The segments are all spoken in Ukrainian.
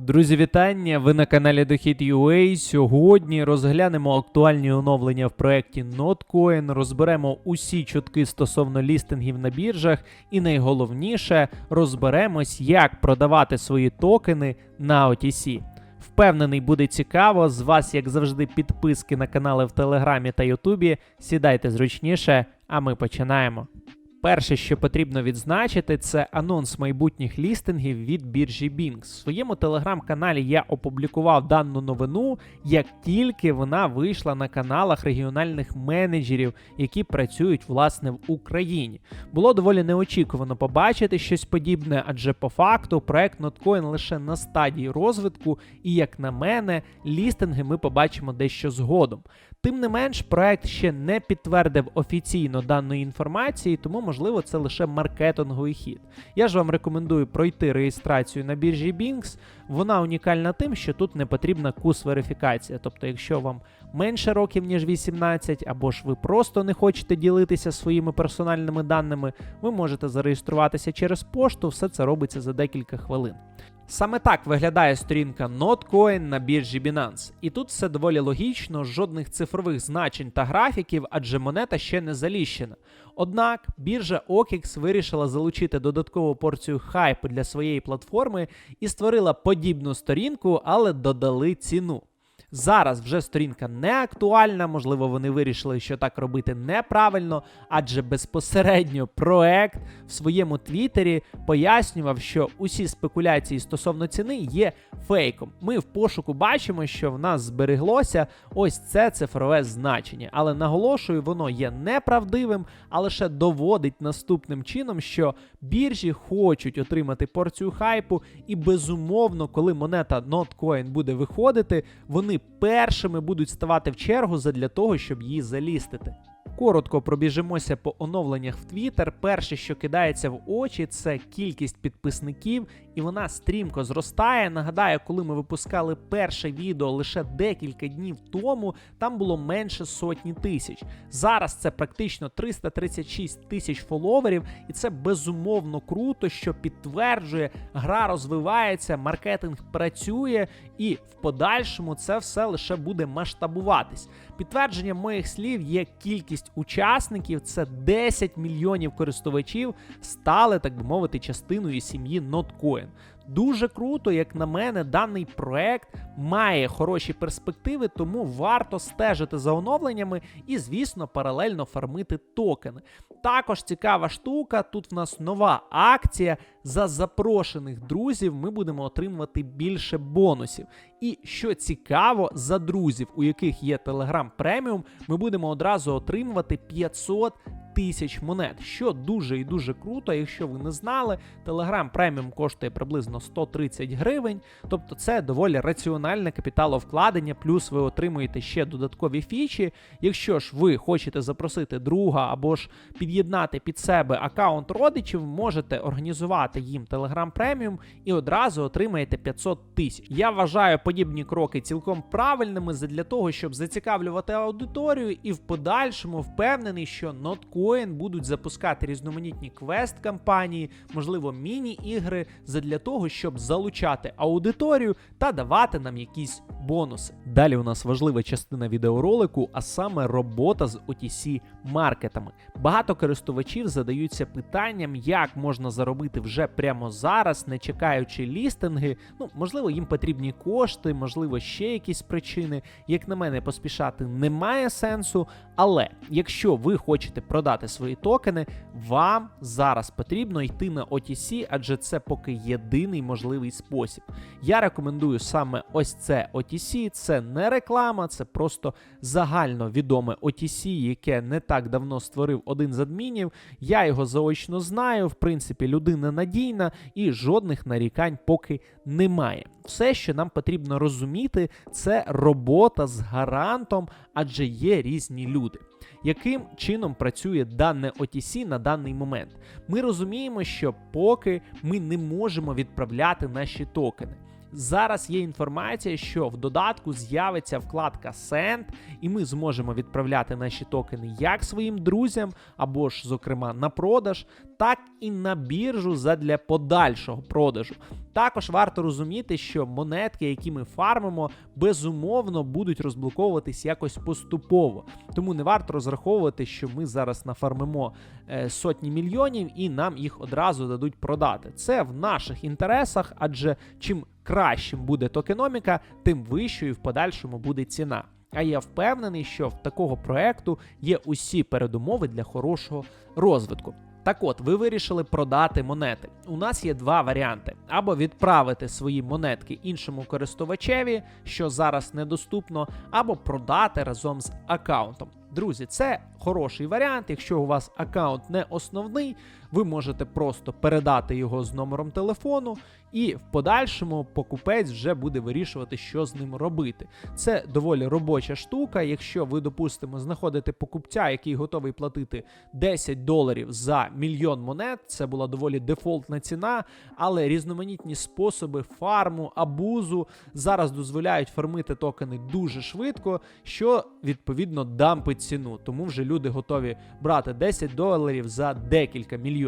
Друзі, вітання! Ви на каналі Дохід.ua. Сьогодні розглянемо актуальні оновлення в проєкті Notcoin, розберемо усі чутки стосовно лістингів на біржах, і найголовніше розберемось, як продавати свої токени на OTC. Впевнений, буде цікаво. З вас, як завжди, підписки на канали в Телеграмі та Ютубі. Сідайте зручніше, а ми починаємо. Перше, що потрібно відзначити, це анонс майбутніх лістингів від біржі Binx. В своєму телеграм-каналі я опублікував дану новину, як тільки вона вийшла на каналах регіональних менеджерів, які працюють власне в Україні. Було доволі неочікувано побачити щось подібне, адже по факту проект Notcoin лише на стадії розвитку, і як на мене, лістинги ми побачимо дещо згодом. Тим не менш, проект ще не підтвердив офіційно даної інформації, тому можливо це лише маркетинговий хід. Я ж вам рекомендую пройти реєстрацію на біржі Binx. Вона унікальна тим, що тут не потрібна кус-верифікація. Тобто, якщо вам менше років ніж 18, або ж ви просто не хочете ділитися своїми персональними даними, ви можете зареєструватися через пошту. Все це робиться за декілька хвилин. Саме так виглядає сторінка Notcoin на біржі Binance. І тут все доволі логічно, жодних цифрових значень та графіків, адже монета ще не заліщена. Однак біржа OKX вирішила залучити додаткову порцію хайпу для своєї платформи і створила подібну сторінку, але додали ціну. Зараз вже сторінка не актуальна, можливо, вони вирішили, що так робити неправильно, адже безпосередньо проект в своєму твіттері пояснював, що усі спекуляції стосовно ціни є фейком. Ми в пошуку бачимо, що в нас збереглося ось це цифрове значення. Але наголошую, воно є неправдивим, а лише доводить наступним чином, що біржі хочуть отримати порцію хайпу, і безумовно, коли монета Notcoin буде виходити, вони першими будуть ставати в чергу задля того, щоб її залістити. Коротко пробіжимося по оновленнях в Twitter. Перше, що кидається в очі, це кількість підписників, і вона стрімко зростає. Нагадаю, коли ми випускали перше відео лише декілька днів тому, там було менше сотні тисяч. Зараз це практично 336 тисяч фоловерів, і це безумовно круто, що підтверджує, гра розвивається, маркетинг працює, і в подальшому це все лише буде масштабуватись. Підтвердженням моїх слів є кількість учасників, це 10 мільйонів користувачів стали, так би мовити, частиною сім'ї Notcoin. Дуже круто, як на мене, даний проект має хороші перспективи, тому варто стежити за оновленнями і, звісно, паралельно фармити токени. Також цікава штука. Тут в нас нова акція. За запрошених друзів ми будемо отримувати більше бонусів. І що цікаво, за друзів, у яких є Telegram Premium, ми будемо одразу отримувати 500 тисяч монет, що дуже і дуже круто. Якщо ви не знали, Telegram Premium коштує приблизно 130 гривень, тобто це доволі раціональне капіталовкладення, плюс ви отримуєте ще додаткові фічі. Якщо ж ви хочете запросити друга або ж під'єднати під себе аккаунт родичів, можете організувати їм Telegram Premium і одразу отримаєте 500 тисяч. Я вважаю подібні кроки цілком правильними для того, щоб зацікавлювати аудиторію, і в подальшому впевнений, що Notcoin будуть запускати різноманітні квест-кампанії, можливо, міні-ігри задля того, щоб залучати аудиторію та давати нам якісь бонуси. Далі у нас важлива частина відеоролику, а саме робота з OTC маркетами. Багато користувачів задаються питанням, як можна заробити вже прямо зараз, не чекаючи лістинги. Ну, можливо, їм потрібні кошти, можливо, ще якісь причини. Як на мене, поспішати немає сенсу. Але якщо ви хочете продати свої токени, вам зараз потрібно йти на OTC, адже це поки єдиний можливий спосіб. Я рекомендую саме ось це OTC. Це не реклама, це просто загально відоме OTC, яке не так давно створив один з адмінів. Я його заочно знаю. В принципі, людина надійна і жодних нарікань поки немає. Все, що нам потрібно розуміти, це робота з гарантом, адже є різні люди. Яким чином працює дане OTC на даний момент? Ми розуміємо, що поки ми не можемо відправляти наші токени. Зараз є інформація, що в додатку з'явиться вкладка Send, і ми зможемо відправляти наші токени як своїм друзям, або ж, зокрема, на продаж, так і на біржу задля подальшого продажу. Також варто розуміти, що монетки, які ми фармимо, безумовно будуть розблоковуватись якось поступово. Тому не варто розраховувати, що ми зараз нафармимо е, сотні мільйонів і нам їх одразу дадуть продати. Це в наших інтересах, адже чим кращим буде токеноміка, тим вищою в подальшому буде ціна. А я впевнений, що в такого проекту є усі передумови для хорошого розвитку. Так от, ви вирішили продати монети. У нас є два варіанти: або відправити свої монетки іншому користувачеві, що зараз недоступно, або продати разом з аккаунтом. Друзі, це хороший варіант. Якщо у вас аккаунт не основний, ви можете просто передати його з номером телефону, і в подальшому покупець вже буде вирішувати, що з ним робити. Це доволі робоча штука. Якщо ви, допустимо, знаходите покупця, який готовий платити 10 доларів за мільйон монет, це була доволі дефолтна ціна, але різноманітні способи фарму, абузу зараз дозволяють фармити токени дуже швидко, що відповідно дампить ціну. Тому вже люди готові брати 10 доларів за декілька мільйонів.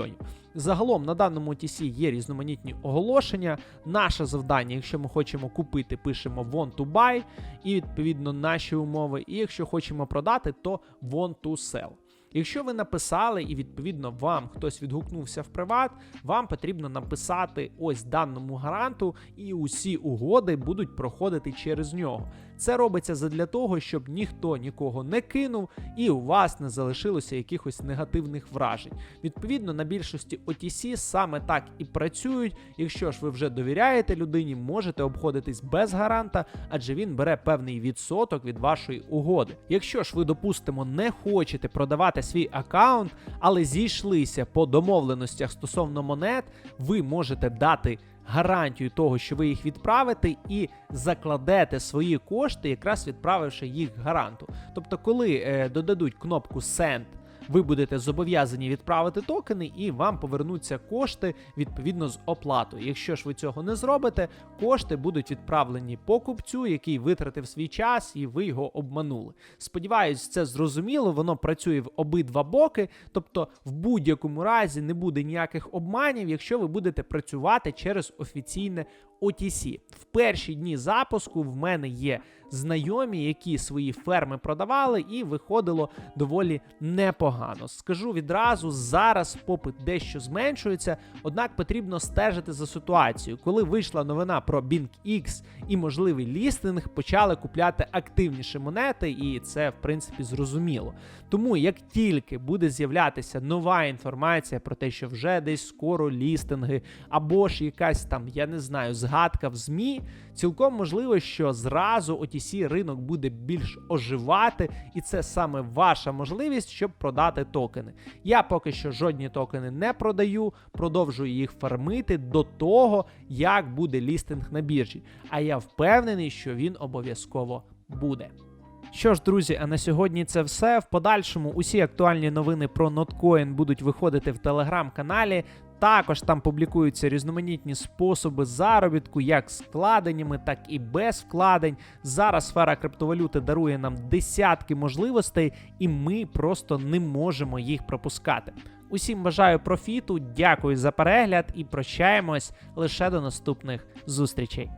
Загалом на даному OTC є різноманітні оголошення. Наше завдання, якщо ми хочемо купити, пишемо want to buy, і відповідно наші умови. І якщо хочемо продати, то want to sell. Якщо ви написали і відповідно вам хтось відгукнувся в приват, вам потрібно написати ось даному гаранту, і усі угоди будуть проходити через нього. Це робиться задля того, щоб ніхто нікого не кинув і у вас не залишилося якихось негативних вражень. Відповідно, на більшості OTC саме так і працюють. Якщо ж ви вже довіряєте людині, можете обходитись без гаранта, адже він бере певний відсоток від вашої угоди. Якщо ж ви, допустимо, не хочете продавати свій аккаунт, але зійшлися по домовленостях стосовно монет, ви можете дати гарантію того, що ви їх відправите, і закладете свої кошти, якраз відправивши їх гаранту. Тобто, коли е, додадуть кнопку Send, ви будете зобов'язані відправити токени, і вам повернуться кошти відповідно з оплатою. Якщо ж ви цього не зробите, кошти будуть відправлені покупцю, який витратив свій час, і ви його обманули. Сподіваюсь, це зрозуміло. Воно працює в обидва боки, тобто в будь-якому разі не буде ніяких обманів, якщо ви будете працювати через офіційне OTC. В перші дні запуску в мене є знайомі, які свої ферми продавали, і виходило доволі непогано. Скажу відразу, зараз попит дещо зменшується, однак потрібно стежити за ситуацією. Коли вийшла новина про BingX і можливий лістинг, почали купляти активніші монети, і це в принципі зрозуміло. Тому як тільки буде з'являтися нова інформація про те, що вже десь скоро лістинги, або ж якась там, я не знаю, згадка в ЗМІ, цілком можливо, що зразу OTC ринок буде більш оживати, і це саме ваша можливість, щоб продати токени. Я поки що жодні токени не продаю, продовжую їх фармити до того, як буде лістинг на біржі. А я впевнений, що він обов'язково буде. Що ж, друзі, а на сьогодні це все. В подальшому усі актуальні новини про Notcoin будуть виходити в телеграм-каналі. Також там публікуються різноманітні способи заробітку, як з вкладеннями, так і без вкладень. Зараз сфера криптовалюти дарує нам десятки можливостей, і ми просто не можемо їх пропускати. Усім бажаю профіту, дякую за перегляд і прощаємось лише до наступних зустрічей.